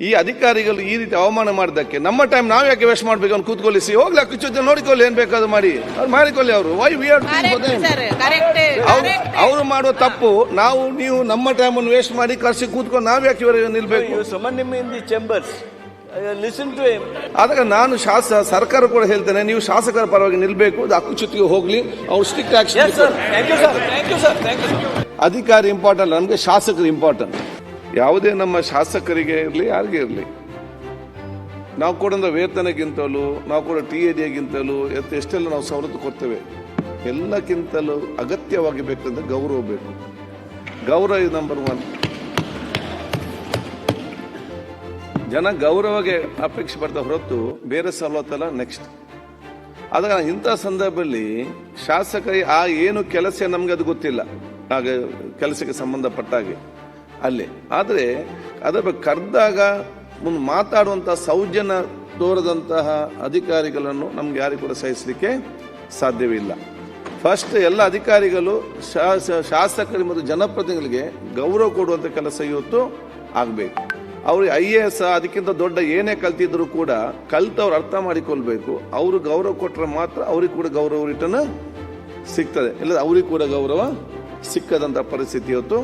ಈ ಅಧಿಕಾರಿಗಳು ಈ ರೀತಿ ಅವಮಾನ ಮಾಡಿದ್ದಕ್ಕೆ ನಮ್ಮ ಟೈಮ್ ನಾವು ಯಾಕೆ ವೇಸ್ಟ್ ಮಾಡ್ಬೇಕು ಅವ್ನು ಕೂತ್ಕೊಳ್ಳಿಸಿ ಹೋಗ್ಲಿ ಅಕ್ಕಿ ಜೊತೆ ನೋಡಿಕೊಳ್ಳಿ ಏನ್ ಬೇಕಾದ್ರು ಮಾಡಿ. ಅವ್ರು ಮಾಡಿಕೊಳ್ಳಿ ಅವರು. Why we are correct sir correct ಅವರು ಮಾಡುವ ತಪ್ಪು. ನಾವು ನೀವು ನಮ್ಮ ಟೈಮನ್ನು ವೇಸ್ಟ್ ಮಾಡಿ ಕರ್ಸಿ ಕೂತ್ಕೊಂಡು ನಾವು ಯಾಕೆ ಇವರಿಗೆ ನಿಲ್ಬೇಕು? ಚೇಂಬರ್ಸ್. Uh, ಆದಾಗ ನಾನು ಶಾಸ ಸರ್ಕಾರ ಕೂಡ ಹೇಳ್ತೇನೆ ನೀವು ಶಾಸಕರ ಪರವಾಗಿ ನಿಲ್ಬೇಕು ಅದು ಚುತ್ತಿಗೆ ಹೋಗ್ಲಿ ಅವ್ರು strict action Yes, sir. Thank you, sir. Thank you, sir. Thank you, ಅಧಿಕಾರಿ ಇಂಪಾರ್ಟೆಂಟ್ ನಮಗೆ ಶಾಸಕರು ಇಂಪಾರ್ಟೆಂಟ್ ಯಾವುದೇ ನಮ್ಮ ಶಾಸಕರಿಗೆ ಇರಲಿ, ಯಾರಿಗೆ ಇರಲಿ. ನಾವು ಕೂಡ ವೇತನಕ್ಕಿಂತಲೂ, ನಾವು ಕೂಡ ಟಿ ಎ ಡಿಗಿಂತಲೂ ಎಷ್ಟೆಲ್ಲ ನಾವು ಸವಲತ್ತು ಕೊಡ್ತೇವೆ, ಎಲ್ಲಕ್ಕಿಂತಲೂ ಅಗತ್ಯವಾಗಿ ಬೇಕಂದ್ರೆ ಗೌರವ ಬೇಕು. ಗೌರವ ಇದು ನಂಬರ್ ಒನ್ ಜನ ಗೌರವಗೆ ಅಪೇಕ್ಷೆ ಪಡ್ತಾ ಹೊರತು ಬೇರೆ ಸವಲತ್ತಲ್ಲ ನೆಕ್ಸ್ಟ್ ಆದಾಗ ಇಂಥ ಸಂದರ್ಭದಲ್ಲಿ ಶಾಸಕರಿಗೆ ಆ ಏನು ಕೆಲಸ ನಮ್ಗೆ ಅದು ಗೊತ್ತಿಲ್ಲ. ಆಗ ಕೆಲಸಕ್ಕೆ ಸಂಬಂಧಪಟ್ಟ ಹಾಗೆ ಅಲ್ಲಿ. ಆದರೆ ಅದರ ಬಗ್ಗೆ ಕರೆದಾಗ ಒಂದು ಮಾತಾಡುವಂತಹ ಸೌಜನ್ಯ ತೋರದಂತಹ ಅಧಿಕಾರಿಗಳನ್ನು ನಮ್ಗೆ ಯಾರಿಗೂ ಕೂಡ ಸಹಿಸಲಿಕ್ಕೆ ಸಾಧ್ಯವಿಲ್ಲ ಫಸ್ಟ್ ಎಲ್ಲ ಅಧಿಕಾರಿಗಳು ಶಾಸಕರು ಮತ್ತು ಜನಪ್ರತಿನಿಧಿಗಳಿಗೆ ಗೌರವ ಕೊಡುವಂಥ ಕೆಲಸ ಇವತ್ತು ಆಗಬೇಕು. ಅವರು ಐ ಎ ಎಸ್, ಅದಕ್ಕಿಂತ ದೊಡ್ಡ ಏನೇ ಕಲ್ತಿದ್ರು ಕೂಡ ಕಲ್ತವ್ರು ಅರ್ಥ ಮಾಡಿಕೊಳ್ಬೇಕು. ಅವರು ಗೌರವ ಕೊಟ್ಟರೆ ಮಾತ್ರ ಅವ್ರಿಗೆ ಕೂಡ ಗೌರವ ರಿಟರ್ನ್ ಸಿಗ್ತದೆ. ಇಲ್ಲ ಅವ್ರಿಗೆ ಕೂಡ ಗೌರವ ಸಿಕ್ಕದಂಥ ಪರಿಸ್ಥಿತಿ ಇವತ್ತು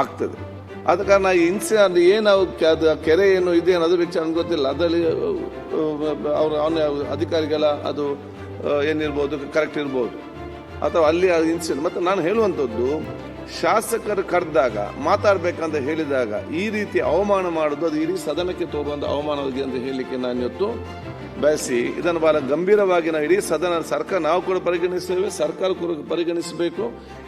ಆಗ್ತದೆ. ಆದ ಕಾರಣ ಹಿಂಸೆ ಇನ್ಸಿ ಏನು ಅದು ಕೆರೆ ಏನು ಇದೇನು ಅನ್ನೋದು ವಿಚಾರ ನನಗೆ ಗೊತ್ತಿಲ್ಲ. ಅದರಲ್ಲಿ ಅವರು, ಅವನ ಅಧಿಕಾರಿಗಳ ಅದು ಏನಿರ್ಬೋದು ಕರೆಕ್ಟ್ ಇರ್ಬೋದು. ಅಥವಾ ಅಲ್ಲಿ ಇನ್ಸಿಡೆಂಟ್ ಮತ್ತು ನಾನು ಹೇಳುವಂಥದ್ದು ಶಾಸಕರು ಕರೆದಾಗ, ಮಾತಾಡಬೇಕಂತ ಹೇಳಿದಾಗ, ಈ ರೀತಿ ಅವಮಾನ ಮಾಡೋದು, ಅದು ಇಡೀ ಸದನಕ್ಕೆ ತೋರುವಂಥ ಅವಮಾನವಾಗಿ ಅಂತ ಹೇಳಲಿಕ್ಕೆ ನಾನು ಇವತ್ತು ಬಯಸಿ, ಇದನ್ನು ಬಹಳ ಗಂಭೀರವಾಗಿ ನಾವು ಇಡೀ ಸದನ ಸರ್ಕಾರ, ನಾವು ಕೂಡ ಪರಿಗಣಿಸ್ತೇವೆ ಸರ್ಕಾರ ಕೂಡ ಪರಿಗಣಿಸಬೇಕು.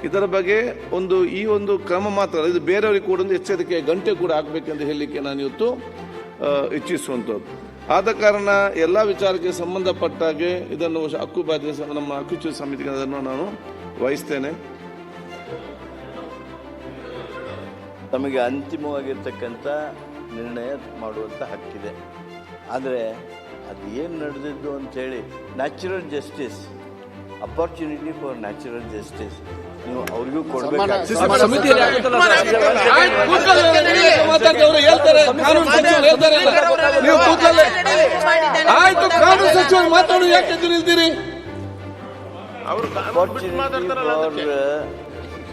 ಇದರ ಬಗ್ಗೆ ಒಂದು, ಈ ಒಂದು ಕ್ರಮ ಮಾತ್ರ ಇದು ಬೇರೆಯವರಿಗೆ ಕೂಡ ಒಂದು ಎಚ್ಚರಿಕೆ, ಗಂಟೆ ಕೂಡ ಆಗಬೇಕೆಂದು ಹೇಳಲಿಕ್ಕೆ ನಾನು ಇವತ್ತು ಇಚ್ಛಿಸುವಂಥದ್ದು ಆದ ಕಾರಣ ಎಲ್ಲ ವಿಚಾರಕ್ಕೆ ಸಂಬಂಧಪಟ್ಟಾಗೆ ಇದನ್ನು ಹಕ್ಕು ಬಾಧ್ಯತೆ ನಮ್ಮ ಹಕ್ಕು ಸಮಿತಿಗೆ ಅದನ್ನು ನಾನು ವಹಿಸ್ತೇನೆ. ತಮಗೆ ಅಂತಿಮವಾಗಿರ್ತಕ್ಕಂಥ ನಿರ್ಣಯ ಮಾಡುವಂಥ ಹಕ್ಕಿದೆ ಆದರೆ ಅದು ಏನು ನಡೆದಿದ್ದು ಅಂಥೇಳಿ natural justice opportunity for natural justice ನೀವು ಅವ್ರಿಗೂ ಕೊಡಬೇಕು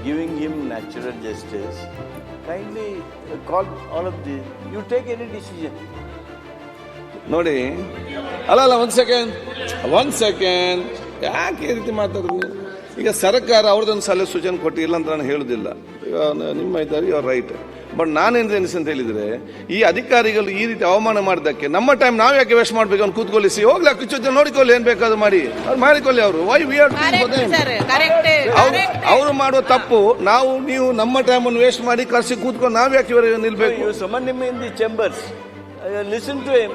ಗಿವಿಂಗ್ ಕಾನೂನು ನ್ಯಾಚುರಲ್ ಮಾತಾಡು kindly call all of the you take any decision ನೋಡಿ ಅಲ್ಲ ಅಲ್ಲ ಒಂದು ಸೆಕೆಂಡ್ ಒಂದು ಸೆಕೆಂಡ್ ಯಾಕೆ ಈ ರೀತಿ ಮಾತಾಡೋದು? ಈಗ ಸರ್ಕಾರ ಅವ್ರದ್ದೊಂದು ಸಲಹೆ ಸೂಚನೆ ಕೊಟ್ಟಿಲ್ಲ ಅಂತ ನಾನು ಹೇಳುದಿಲ್ಲ. ನಿಮ್ಮ ಇದ್ದಾರೆ ಯುವರ್ ರೈಟ್ ಬಟ್ ನಾನೇನು ಎನಿಸ್ ಅಂತ ಹೇಳಿದ್ರೆ ಈ ಅಧಿಕಾರಿಗಳು ಈ ರೀತಿ ಅವಮಾನ ಮಾಡಿದಕ್ಕೆ ನಮ್ಮ ಟೈಮ್ ನಾವು ಯಾಕೆ ವೇಸ್ಟ್ ಮಾಡ್ಬೇಕು? ಅವ್ನು ಕೂತ್ಕೊಳ್ಳಿಸಿ. ಹೋಗ್ಲಿ ಅಕ್ಕಿ ಜೊತೆ ನೋಡಿಕೊಳ್ಳಿ ಏನ್ ಬೇಕಾದ್ರು ಮಾಡಿ. ಅವ್ರು ಮಾಡಿಕೊಳ್ಳಿ ಅವರು. Why we are correct sir correct ಅವರು ಮಾಡುವ ತಪ್ಪು. ನಾವು ನೀವು ನಮ್ಮ ಟೈಮನ್ನು ವೇಸ್ಟ್ ಮಾಡಿ ಕರ್ಸಿ ಕೂತ್ಕೊಂಡು ನಾವು ಯಾಕೆ ಇವರಿಗೆ ನಿಲ್ಬೇಕು? ಸಮನ್ ನಿಮ್ಮ in the chambers listen to him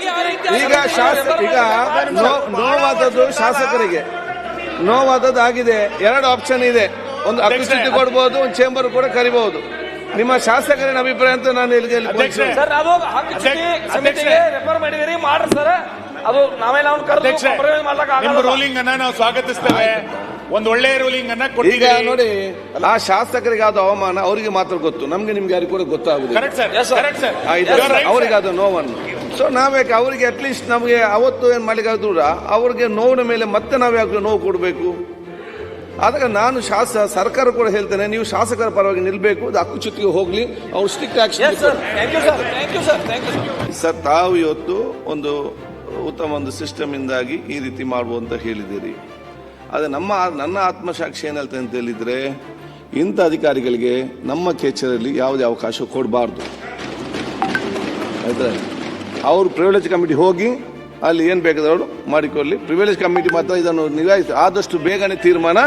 ಈಗ ಈಗ ಶಾಸಕ ಈಗ ನೋ- ನೋವಾದದ್ದು ಶಾಸಕರಿಗೆ. ನೋವಾದದ್ದು ಆಗಿದೆ ಎರಡು ಆಪ್ಷನ್ ಇದೆ. ಒಂದು ಅಪಿಸ್ಥಿತಿ ಕೊಡ್ಬೋದು ಒಂದು ಚೇಂಬರ್ ಕೂಡ ಕರಿಬಹುದು. ನಿಮ್ಮ ಶಾಸಕರಿನ ಅಭಿಪ್ರಾಯ ಅಂತ ನಾನು ಇಲ್ಲಿಗೆ ರೆಫರ್ ಮಾಡಿದಿರಿ ಮಾಡ್ರಿ ಸರ್. ಅದು ನಾವೆಲ್ಲ ಅವ್ನು ಕರೆದು. ರೂಲಿಂಗ್ ಅನ್ನ ನಾವು ಸ್ವಾಗತಿಸ್ತೇವೆ. ಒಂದು ಒಳ್ಳೆ ರೂಲಿಂಗ್ ಅನ್ನ ಈಗ ನೋಡಿ ಆ ಶಾಸಕರಿಗೆ ಆದ ಅವಮಾನ ಅವರಿಗೆ ಮಾತ್ರ ಗೊತ್ತು. ನಮ್ಗೆ ನಿಮ್ಗೆ ಯಾರಿಗೂ ಕೂಡ ಗೊತ್ತಾಗುದು correct sir Yes, sir. Correct sir ಅವರಿಗೆ ಆದ ನೋವನ್ನು. ಸೊ ನಾವ್ಯಾಕೆ ಅವರಿಗೆ ಅಟ್ಲೀಸ್ಟ್ ನಮಗೆ ಅವತ್ತು ಏನು ಮಾಡ್ಲಿಕ್ಕೆ ದೂರ? ಅವ್ರಿಗೆ ನೋವಿನ ಮೇಲೆ ಮತ್ತೆ ನಾವು ಯಾಕೆ ನೋವು ಕೊಡಬೇಕು? ಆದಾಗ ನಾನು ಶಾಸ ಸರ್ಕಾರ ಕೂಡ ಹೇಳ್ತೇನೆ ನೀವು ಶಾಸಕರ ಪರವಾಗಿ ನಿಲ್ಬೇಕು ಅದು ಚುತ್ತಿಗೆ ಹೋಗ್ಲಿ ಅವ್ರು ಸ್ಟ್ರಿಕ್ಟ್ ಆಕ್ಷನ್ ಸರ್ ತಾವು ಇವತ್ತು ಒಂದು ಉತ್ತಮ ಒಂದು ಸಿಸ್ಟಮ್ ಇಂದಾಗಿ ಈ ರೀತಿ ಮಾಡುವ ಅಂತ ಹೇಳಿದ್ದೀರಿ. ಆದರೆ ನಮ್ಮ ನನ್ನ ಆತ್ಮಸಾಕ್ಷಿ ಏನ್ ಹೇಳ್ತೇನೆ ಅಂತ ಹೇಳಿದ್ರೆ ಇಂಥ ಅಧಿಕಾರಿಗಳಿಗೆ ನಮ್ಮ ಕೇಚರಲ್ಲಿ ಯಾವುದೇ ಅವಕಾಶ ಕೊಡಬಾರ್ದು. ಆಯ್ತಾ? ಅವರು ಪ್ರಿವಿಲೇಜ್ ಕಮಿಟಿ ಹೋಗಿ ಅಲ್ಲಿ ಏನು ಬೇಕಾದವರು ಮಾಡಿಕೊಳ್ಳಿ ಪ್ರಿವಿಲೇಜ್ ಕಮಿಟಿ ಮಾತ್ರ ಇದನ್ನು ನಿಭಾಯಿಸಿ, ಆದಷ್ಟು ಬೇಗನೆ ತೀರ್ಮಾನ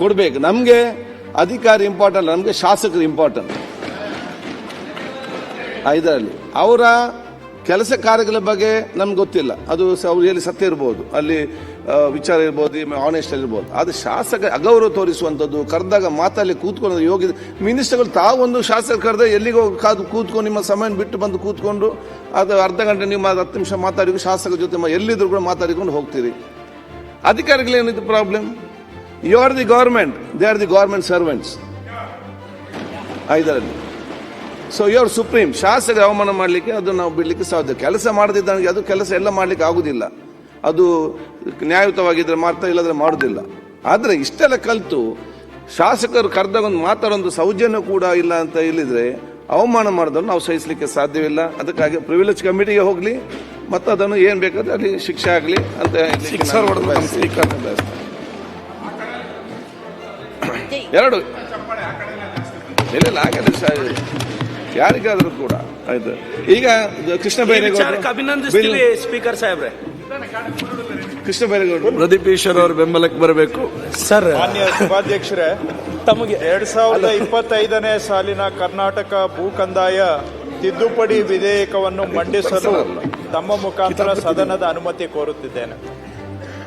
ಕೊಡಬೇಕು. ನಮಗೆ ಅಧಿಕಾರಿ ಇಂಪಾರ್ಟೆಂಟ್ ನಮಗೆ ಶಾಸಕರು ಇಂಪಾರ್ಟೆಂಟ್ ಇದರಲ್ಲಿ. ಅವರ ಕೆಲಸ ಕಾರ್ಯಗಳ ಬಗ್ಗೆ ನಮ್ಗೆ ಗೊತ್ತಿಲ್ಲ. ಅದು ಎಲ್ಲಿ ಸತ್ಯ ಇರ್ಬೋದು. ಅಲ್ಲಿ ವಿಚಾರ ಇರ್ಬೋದು ಆನೆಸ್ಟ್ ಇರ್ಬೋದು. ಅದು ಶಾಸಕ, ಅಗೌರವ ತೋರಿಸುವಂಥದ್ದು, ಕರೆದಾಗ ಮಾತಲ್ಲಿ ಕೂತ್ಕೊಂಡು ಯೋಗಿ, ಮಿನಿಸ್ಟರ್ಗಳು ತಾವೊಂದು ಶಾಸಕ ಕರೆದ್ರೆ ಎಲ್ಲಿಗೆ ಹೋಗಿ ಕಾದು ಕೂತ್ಕೊಂಡು, ನಿಮ್ಮ ಸಮಯ ಬಿಟ್ಟು ಬಂದು ಕೂತ್ಕೊಂಡು, ಅದು ಅರ್ಧ ಗಂಟೆ ನೀವು ಮಾ- ಹತ್ತು ನಿಮಿಷ ಮಾತಾಡಿ ಶಾಸಕರ ಜೊತೆ ಎಲ್ಲಿದ್ರು ಕೂಡ ಮಾತಾಡಿಕೊಂಡು ಹೋಗ್ತೀರಿ. ಅಧಿಕಾರಿಗಳೇನಿದು problem you are the government they are the government servants ಐದರಲ್ಲಿ ಸೊ ಇವರು ಸುಪ್ರೀಂ ಶಾಸಕರ ಅವಮಾನ ಮಾಡಲಿಕ್ಕೆ ಅದು ನಾವು ಬಿಡಲಿಕ್ಕೆ ಸಾಧ್ಯ. ಕೆಲಸ ಮಾಡದಿದ್ದವನಿಗೆ ಅದು ಕೆಲಸ ಎಲ್ಲ ಮಾಡಲಿಕ್ಕೆ ಆಗುದಿಲ್ಲ. ಅದು ನ್ಯಾಯಯುತವಾಗಿದ್ದರೆ ಮಾಡ್ತಾ ಇಲ್ಲದ್ರೆ ಮಾಡೋದಿಲ್ಲ. ಆದರೆ ಇಷ್ಟೆಲ್ಲ ಕಲಿತು ಶಾಸಕರು ಕರೆದಾಗೊಂದು ಮಾತಾಡೋದು ಸೌಜನ್ಯ ಕೂಡ ಇಲ್ಲ ಅಂತ ಹೇಳಿದರೆ ಅವಮಾನ ಮಾಡಿದ್ರು ನಾವು ಸಹಿಸಲಿಕ್ಕೆ ಸಾಧ್ಯವಿಲ್ಲ. ಅದಕ್ಕಾಗಿ ಪ್ರಿವಿಲೇಜ್ ಕಮಿಟಿಗೆ ಹೋಗಲಿ ಮತ್ತು ಅದನ್ನು ಏನು ಬೇಕಾದ್ರೆ ಅಲ್ಲಿ ಶಿಕ್ಷೆ ಆಗಲಿ ಅಂತ. ಎರಡು. ಇಲ್ಲ ಇಲ್ಲ ಹಾಗಾದ್ರೆ ಯಾರಿಗಾದ್ರೂ ಕೂಡ. ಆಯ್ತು. ಈಗ ಕೃಷ್ಣ ಬೈರೇಗೌಡ ಅಭಿನಂದಿಸ್ತೀವಿ ಸ್ಪೀಕರ್ ಸಾಹೇಬ್ರೆ. ಕೃಷ್ಣ ಬೈರೇಗೌಡ ಪ್ರದೀಪ್ ಈಶ್ವರ್ ಅವ್ರ ಬೆಂಬಲಕ್ಕೆ ಬರಬೇಕು. ಸರ್ ಮಾನ್ಯ ಸಭಾಧ್ಯಕ್ಷರೇ ತಮಗೆ ಎರಡ್ ಸಾವಿರದ ಇಪ್ಪತ್ತೈದನೇ ಸಾಲಿನ ಕರ್ನಾಟಕ ಭೂ ಕಂದಾಯ ತಿದ್ದುಪಡಿ ವಿಧೇಯಕವನ್ನು ಮಂಡಿಸಲು ತಮ್ಮ ಮುಖಾಂತರ ಸದನದ ಅನುಮತಿ ಕೋರುತ್ತಿದ್ದೇನೆ.